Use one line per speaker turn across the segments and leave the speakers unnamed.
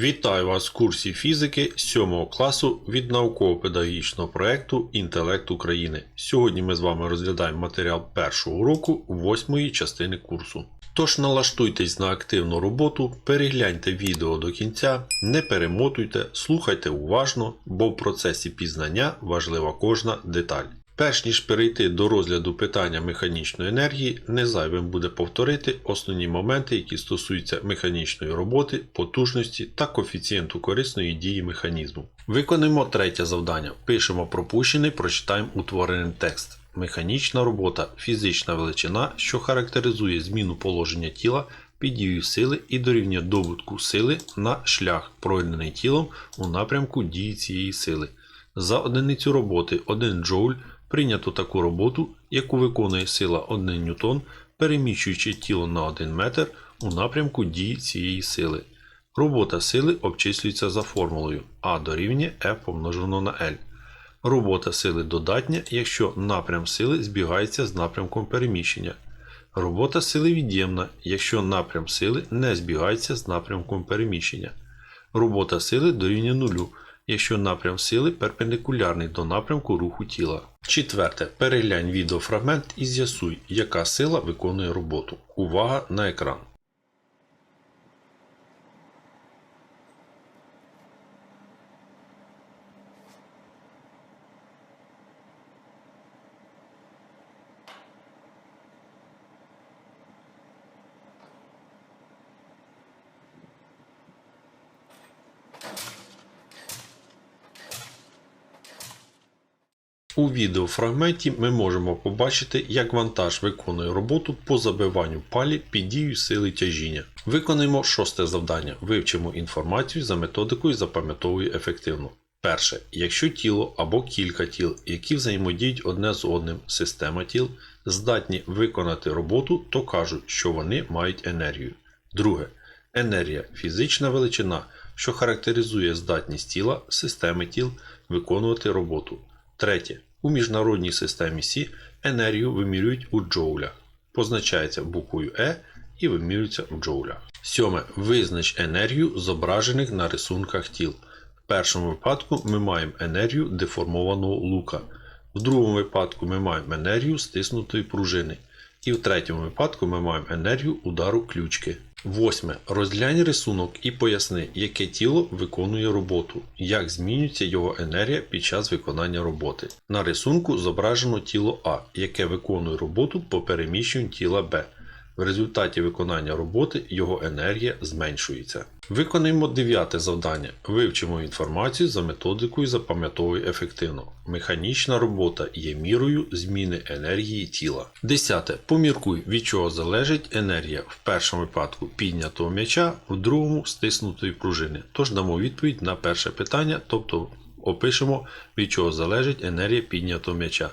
Вітаю вас в курсі фізики 7 класу від науково-педагогічного проєкту Інтелект України. Сьогодні ми з вами розглядаємо матеріал першого уроку 8 частини курсу. Тож налаштуйтесь на активну роботу, перегляньте відео до кінця, не перемотуйте, слухайте уважно, бо в процесі пізнання важлива кожна деталь. Перш ніж перейти до розгляду питання механічної енергії, не зайвим буде повторити основні моменти, які стосуються механічної роботи, потужності та коефіцієнту корисної дії механізму. Виконуємо третє завдання. Пишемо пропущений, прочитаємо утворений текст. Механічна робота фізична величина, що характеризує зміну положення тіла під дією сили і дорівнює добутку сили на шлях, пройдений тілом у напрямку дії цієї сили. За одиницю роботи 1 джоуль прийнято таку роботу, яку виконує сила 1 ньютон, переміщуючи тіло на 1 метр у напрямку дії цієї сили. Робота сили обчислюється за формулою А дорівнює F помножено на L. Робота сили додатня, якщо напрям сили збігається з напрямком переміщення. Робота сили від'ємна, якщо напрям сили не збігається з напрямком переміщення. Робота сили дорівнює нулю, якщо напрям сили перпендикулярний до напрямку руху тіла. Четверте. Переглянь відеофрагмент і з'ясуй, яка сила виконує роботу. Увага на екран. У відеофрагменті ми можемо побачити, як вантаж виконує роботу по забиванню палі під дією сили тяжіння. Виконаємо шосте завдання. Вивчимо інформацію за методикою запам'ятовує ефективно. Перше, якщо тіло або кілька тіл, які взаємодіють одне з одним, система тіл, здатні виконати роботу, то кажуть, що вони мають енергію. Друге, енергія фізична величина, що характеризує здатність тіла, системи тіл виконувати роботу. Третє. У міжнародній системі Сі енергію вимірюють у джоулях. Позначається буквою Е і вимірюється в джоулях. Сьоме. Визнач енергію зображених на рисунках тіл. В першому випадку ми маємо енергію деформованого лука. В другому випадку ми маємо енергію стиснутої пружини. І в третьому випадку ми маємо енергію удару ключки. Восьме. Розглянь рисунок і поясни, яке тіло виконує роботу, як змінюється його енергія під час виконання роботи. На рисунку зображено тіло А, яке виконує роботу по переміщенню тіла Б. В результаті виконання роботи його енергія зменшується. Виконуємо дев'яте завдання. Вивчимо інформацію за методикою запам'ятовуй ефективно. Механічна робота є мірою зміни енергії тіла. Десяте. Поміркуй, від чого залежить енергія в першому випадку піднятого м'яча, в другому стиснутої пружини. Тож дамо відповідь на перше питання, тобто опишемо, від чого залежить енергія піднятого м'яча.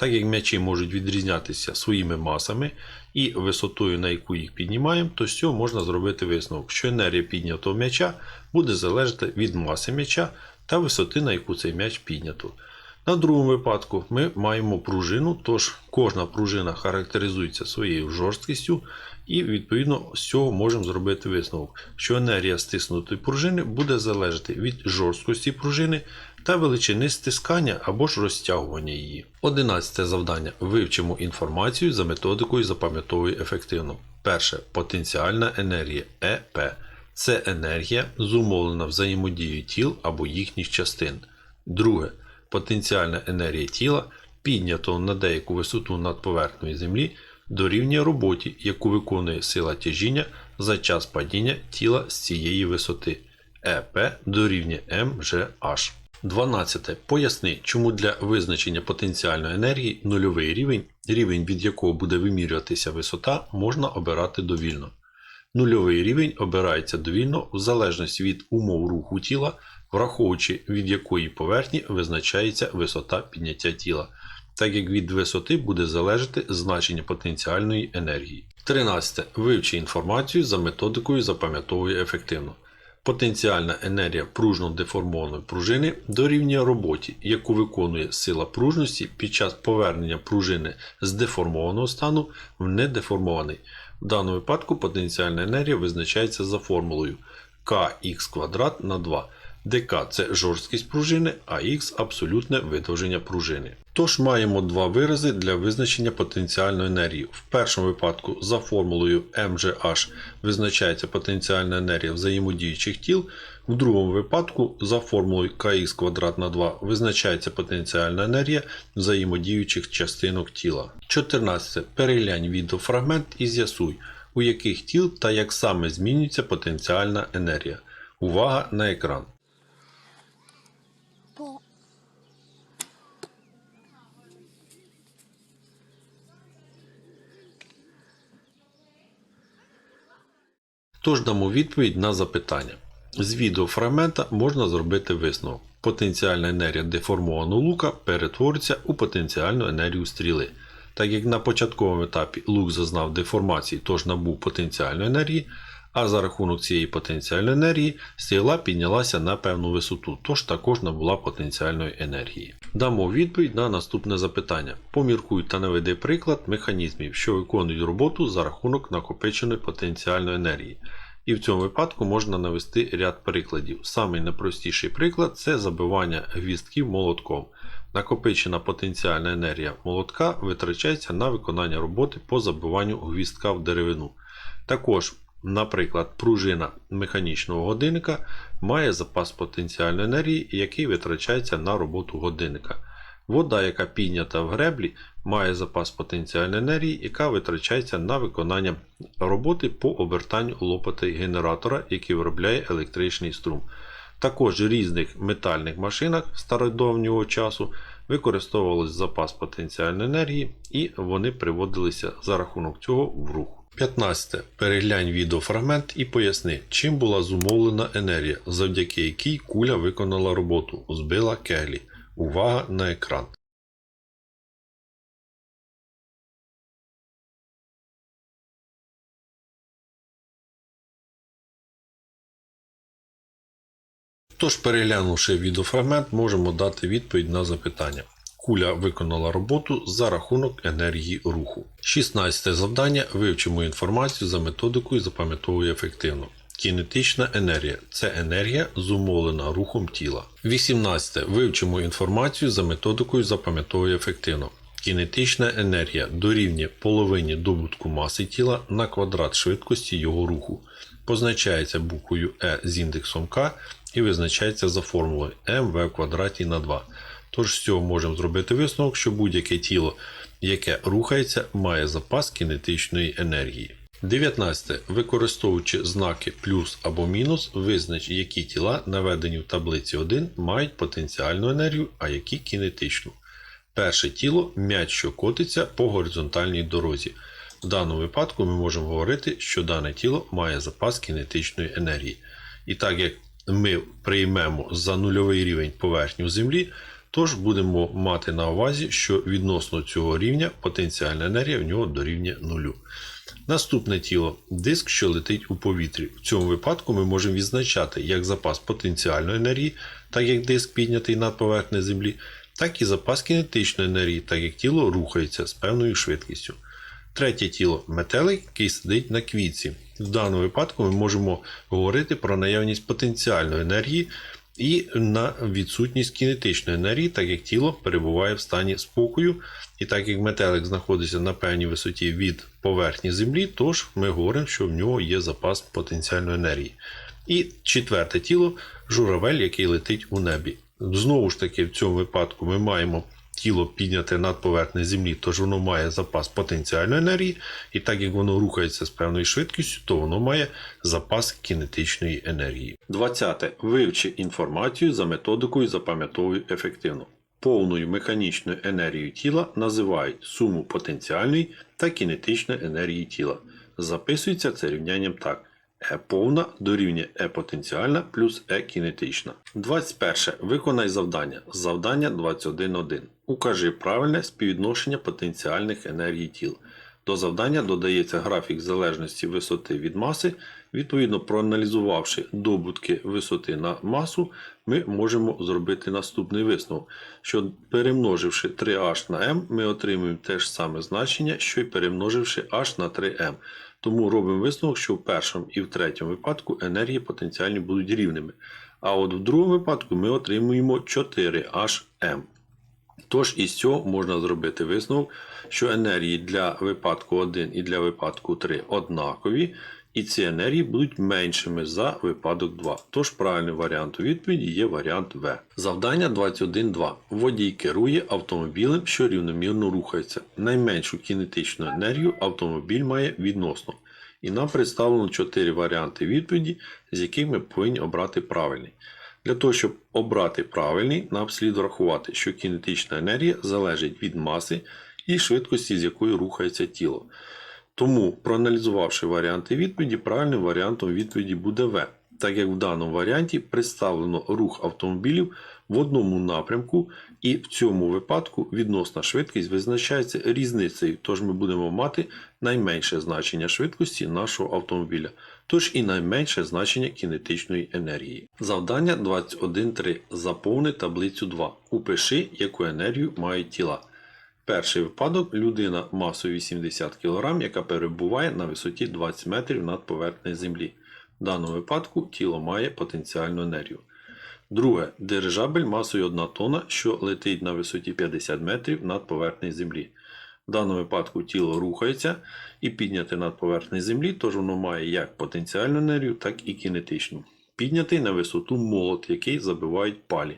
Так як м'ячі можуть відрізнятися своїми масами і висотою, на яку їх піднімаємо, то з цього можна зробити висновок, що енергія піднятого м'яча буде залежати від маси м'яча та висоти, на яку цей м'яч піднято. На другому випадку ми маємо пружину, тож кожна пружина характеризується своєю жорсткістю, і відповідно з цього можемо зробити висновок, що енергія стиснутої пружини буде залежати від жорсткості пружини та величини стискання або ж розтягування її. Одинадцяте завдання. Вивчимо інформацію за методикою запам'ятовуй ефективно. Перше. Потенціальна енергія ЕП. Це енергія, зумовлена взаємодією тіл або їхніх частин. Друге. Потенціальна енергія тіла, піднятого на деяку висоту над поверхнею Землі, дорівнює роботі, яку виконує сила тяжіння за час падіння тіла з цієї висоти. ЕП дорівнює МЖH. 12. Поясни, чому для визначення потенціальної енергії нульовий рівень, рівень від якого буде вимірюватися висота, можна обирати довільно. Нульовий рівень обирається довільно в залежності від умов руху тіла, враховуючи від якої поверхні визначається висота підняття тіла, так як від висоти буде залежати значення потенціальної енергії. 13. Вивчи інформацію за методикою запам'ятовує ефективно. Потенціальна енергія пружно деформованої пружини дорівнює роботі, яку виконує сила пружності під час повернення пружини з деформованого стану в недеформований. В даному випадку потенціальна енергія визначається за формулою kx квадрат на 2, k – це жорсткість пружини, а x – абсолютне видовження пружини. Тож маємо два вирази для визначення потенціальної енергії. В першому випадку за формулою mgh визначається потенціальна енергія взаємодіючих тіл, в другому випадку за формулою kx квадрат на 2 визначається потенціальна енергія взаємодіючих частинок тіла. 14. Переглянь відеофрагмент і з'ясуй, у яких тіл та як саме змінюється потенціальна енергія. Увага на екран. Тож дамо відповідь на запитання. З відеофрагмента можна зробити висновок. Потенціальна енергія деформованого лука перетвориться у потенціальну енергію стріли. Так як на початковому етапі лук зазнав деформації, тож набув потенціальної енергії, а за рахунок цієї потенціальної енергії стріла піднялася на певну висоту, тож також набула потенціальної енергії. Дамо відповідь на наступне запитання. Поміркуй та наведи приклад механізмів, що виконують роботу за рахунок накопиченої потенціальної енергії. І в цьому випадку можна навести ряд прикладів. Самий найпростіший приклад це забивання гвістків молотком. Накопичена потенціальна енергія молотка витрачається на виконання роботи по забиванню гвістка в деревину. Також, наприклад, пружина механічного годинника має запас потенціальної енергії, який витрачається на роботу годинника. Вода, яка піднята в греблі, має запас потенціальної енергії, яка витрачається на виконання роботи по обертанню лопатей генератора, який виробляє електричний струм. Також в різних метальних машинах стародавнього часу використовувався запас потенціальної енергії і вони приводилися за рахунок цього в рух. 15. Переглянь відеофрагмент і поясни, чим була зумовлена енергія, завдяки якій куля виконала роботу, збила кеглі. Увага на екран. Тож, переглянувши відеофрагмент, можемо дати відповідь на запитання. Куля виконала роботу за рахунок енергії руху. 16 завдання. Вивчимо інформацію за методикою запам'ятовує ефективно. Кінетична енергія це енергія, зумовлена рухом тіла. 18. Вивчимо інформацію за методикою запам'ятовує ефективно. Кінетична енергія дорівнює половині добутку маси тіла на квадрат швидкості його руху. Позначається буквою E з індексом К і визначається за формулою mv в квадраті на 2. Тож з цього можемо зробити висновок, що будь-яке тіло, яке рухається, має запас кінетичної енергії. 19. Використовуючи знаки плюс або мінус, визнач, які тіла, наведені в таблиці 1, мають потенціальну енергію, а які кінетичну. Перше тіло м'яч, що котиться по горизонтальній дорозі. В даному випадку ми можемо говорити, що дане тіло має запас кінетичної енергії. І так як ми приймемо за нульовий рівень поверхню Землі, тож будемо мати на увазі, що відносно цього рівня потенціальна енергія в нього дорівнює нулю. Наступне тіло диск, що летить у повітрі. В цьому випадку ми можемо відзначати як запас потенціальної енергії, так як диск піднятий над поверхнею Землі, так і запас кінетичної енергії, так як тіло рухається з певною швидкістю. Третє тіло метелик, який сидить на квітці. В даному випадку ми можемо говорити про наявність потенціальної енергії і на відсутність кінетичної енергії, так як тіло перебуває в стані спокою, і так як метелик знаходиться на певній висоті від поверхні Землі, тож ми говоримо, що в нього є запас потенціальної енергії. І четверте тіло журавель, який летить у небі. Знову ж таки, в цьому випадку ми маємо тіло підняте над поверхнею землі, тож воно має запас потенціальної енергії, і так як воно рухається з певною швидкістю, то воно має запас кінетичної енергії. 20. Вивчи інформацію за методикою запам'ятовуй ефективно. Повною механічною енергією тіла називають суму потенціальної та кінетичної енергії тіла. Записується це рівнянням так. Е повна дорівнює Е потенціальна плюс Е кінетична. 21. Виконай завдання. Завдання 21.1. Укажи правильне співвідношення потенціальних енергій тіл. До завдання додається графік залежності висоти від маси. Відповідно, проаналізувавши добутки висоти на масу, ми можемо зробити наступний висновок, що перемноживши 3h на m, ми отримуємо те ж саме значення, що й перемноживши h на 3m. Тому робимо висновок, що в першому і в третьому випадку енергії потенціальні будуть рівними. А от в другому випадку ми отримуємо 4HM. Тож із цього можна зробити висновок, що енергії для випадку 1 і для випадку 3 однакові, і ці енергії будуть меншими за випадок 2. Тож правильний варіант у відповіді є варіант В. Завдання 21.2. Водій керує автомобілем, що рівномірно рухається. Найменшу кінетичну енергію автомобіль має відносно. І нам представлено 4 варіанти відповіді, з яких ми повинні обрати правильний. Для того, щоб обрати правильний, нам слід врахувати, що кінетична енергія залежить від маси і швидкості, з якою рухається тіло. Тому, проаналізувавши варіанти відповіді, правильним варіантом відповіді буде В, так як в даному варіанті представлено рух автомобілів в одному напрямку, і в цьому випадку відносна швидкість визначається різницею, тож ми будемо мати найменше значення швидкості нашого автомобіля, тож і найменше значення кінетичної енергії. Завдання 21.3. Заповни таблицю 2. Упиши, яку енергію мають тіла. Перший випадок людина масою 80 кг, яка перебуває на висоті 20 метрів над поверхнею землі. В даному випадку тіло має потенціальну енергію. Друге. Дирижабель масою 1 тонна, що летить на висоті 50 метрів над поверхнею землі. В даному випадку тіло рухається і підняте над поверхнею землі, тож воно має як потенціальну енергію, так і кінетичну. Піднятий на висоту молот, який забивають палі.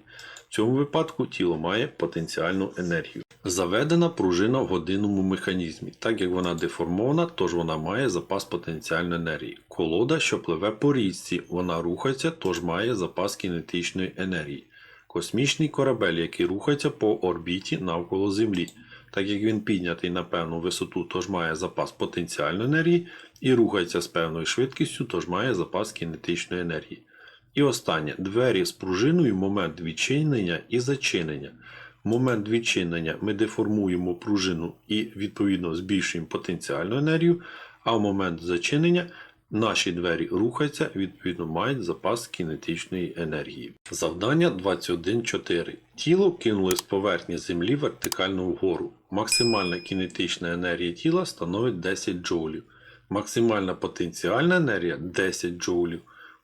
В цьому випадку тіло має потенціальну енергію. Заведена пружина в годинному механізмі. Так як вона деформована, тож вона має запас потенціальної енергії. Колода, що пливе по річці, вона рухається, тож має запас кінетичної енергії. Космічний корабель, який рухається по орбіті навколо Землі. Так як він піднятий на певну висоту, тож має запас потенціальної енергії, і рухається з певною швидкістю, тож має запас кінетичної енергії. І останнє двері з пружиною момент відчинення і зачинення. Момент відчинення ми деформуємо пружину і відповідно збільшуємо потенціальну енергію, а в момент зачинення наші двері рухаються, відповідно мають запас кінетичної енергії. Завдання 21.4. Тіло кинули з поверхні землі вертикально вгору. Максимальна кінетична енергія тіла становить 10 джоулів. Максимальна потенціальна енергія 10 джоулів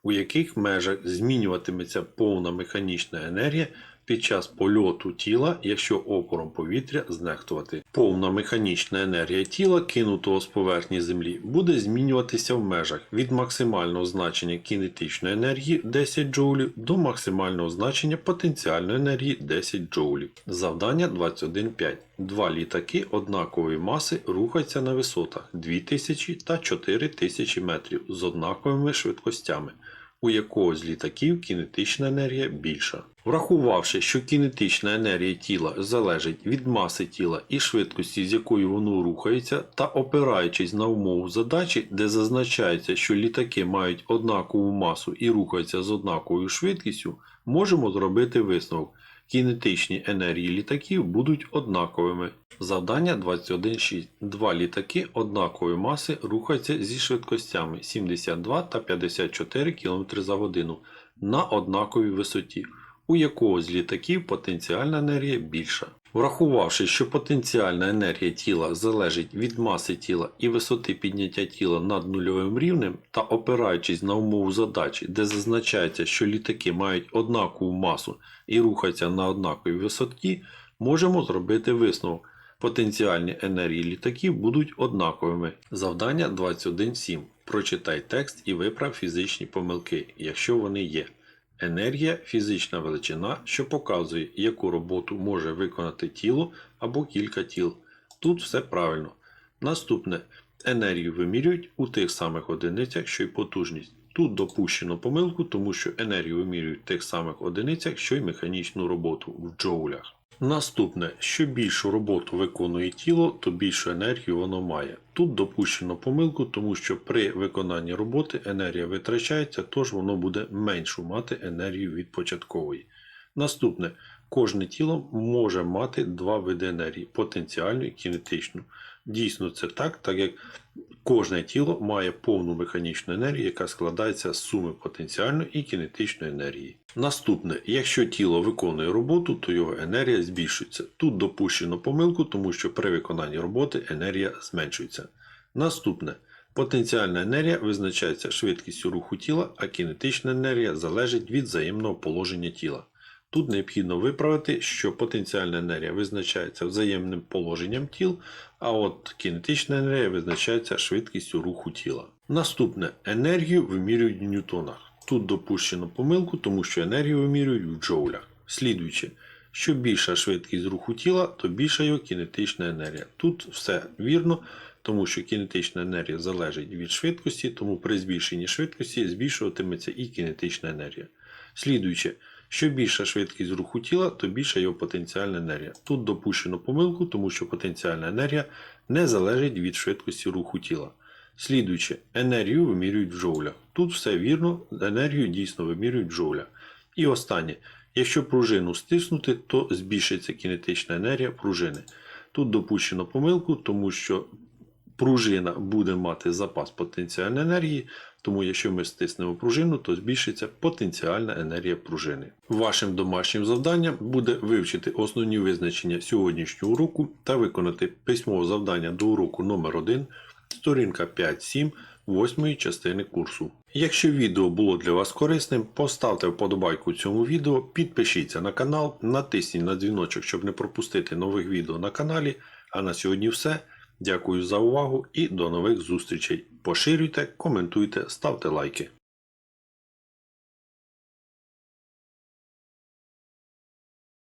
у яких межах змінюватиметься повна механічна енергія під час польоту тіла, якщо опором повітря знехтувати. Повна механічна енергія тіла, кинутого з поверхні Землі, буде змінюватися в межах від максимального значення кінетичної енергії 10 джоулів до максимального значення потенціальної енергії 10 джоулів. Завдання 21.5. Два літаки однакової маси рухаються на висотах 2000 та 4000 метрів з однаковими швидкостями. У якого з літаків кінетична енергія більша. Врахувавши, що кінетична енергія тіла залежить від маси тіла і швидкості, з якою воно рухається, та опираючись на умову задачі, де зазначається, що літаки мають однакову масу і рухаються з однаковою швидкістю, можемо зробити висновок. Кінетичні енергії літаків будуть однаковими. Завдання 21.6. Два літаки однакової маси рухаються зі швидкостями 72 та 54 км за годину на однаковій висоті, у якого з літаків потенціальна енергія більша. Врахувавши, що потенціальна енергія тіла залежить від маси тіла і висоти підняття тіла над нульовим рівнем, та опираючись на умову задачі, де зазначається, що літаки мають однакову масу і рухаються на однаковій висоті, можемо зробити висновок. Потенціальні енергії літаків будуть однаковими. Завдання 21.7. Прочитай текст і виправ фізичні помилки, якщо вони є. Енергія фізична величина, що показує, яку роботу може виконати тіло або кілька тіл. Тут все правильно. Наступне. Енергію вимірюють у тих самих одиницях, що й потужність. Тут допущено помилку, тому що енергію вимірюють в тих самих одиницях, що й механічну роботу в джоулях. Наступне, що більшу роботу виконує тіло, то більшу енергію воно має. Тут допущено помилку, тому що при виконанні роботи енергія витрачається, тож воно буде меншу мати енергію від початкової. Наступне, кожне тіло може мати два види енергії потенціальну і кінетичну. Дійсно, це так, так як кожне тіло має повну механічну енергію, яка складається з суми потенціальної і кінетичної енергії. Наступне, якщо тіло виконує роботу, то його енергія збільшується. Тут допущено помилку, тому що при виконанні роботи енергія зменшується. Наступне. Потенціальна енергія визначається швидкістю руху тіла, а кінетична енергія залежить від взаємного положення тіла. Тут необхідно виправити, що потенціальна енергія визначається взаємним положенням тіл, а от кінетична енергія визначається швидкістю руху тіла. Наступне енергію вимірюють в ньютонах. Тут допущено помилку, тому що енергію вимірюють в джоулях. Слідуючи, що більша швидкість руху тіла, то більша його кінетична енергія. Тут все вірно, тому що кінетична енергія залежить від швидкості, тому при збільшенні швидкості збільшуватиметься і кінетична енергія. Слідуючи, що більша швидкість руху тіла, то більша його потенціальна енергія. Тут допущено помилку, тому що потенціальна енергія не залежить від швидкості руху тіла. Слідуючи, енергію вимірюють в джоулях. Тут все вірно, енергію дійсно вимірюють в джоулях. І останнє, якщо пружину стиснути, то збільшиться кінетична енергія пружини. Тут допущено помилку, тому що пружина буде мати запас потенціальної енергії, тому якщо ми стиснемо пружину, то збільшиться потенціальна енергія пружини. Вашим домашнім завданням буде вивчити основні визначення сьогоднішнього уроку та виконати письмове завдання до уроку номер 1 сторінка 5-7 восьмої частини курсу. Якщо відео було для вас корисним, поставте вподобайку цьому відео, підпишіться на канал, натисніть на дзвіночок, щоб не пропустити нових відео на каналі. А на сьогодні все. Дякую за увагу і до нових зустрічей. Поширюйте, коментуйте, ставте лайки.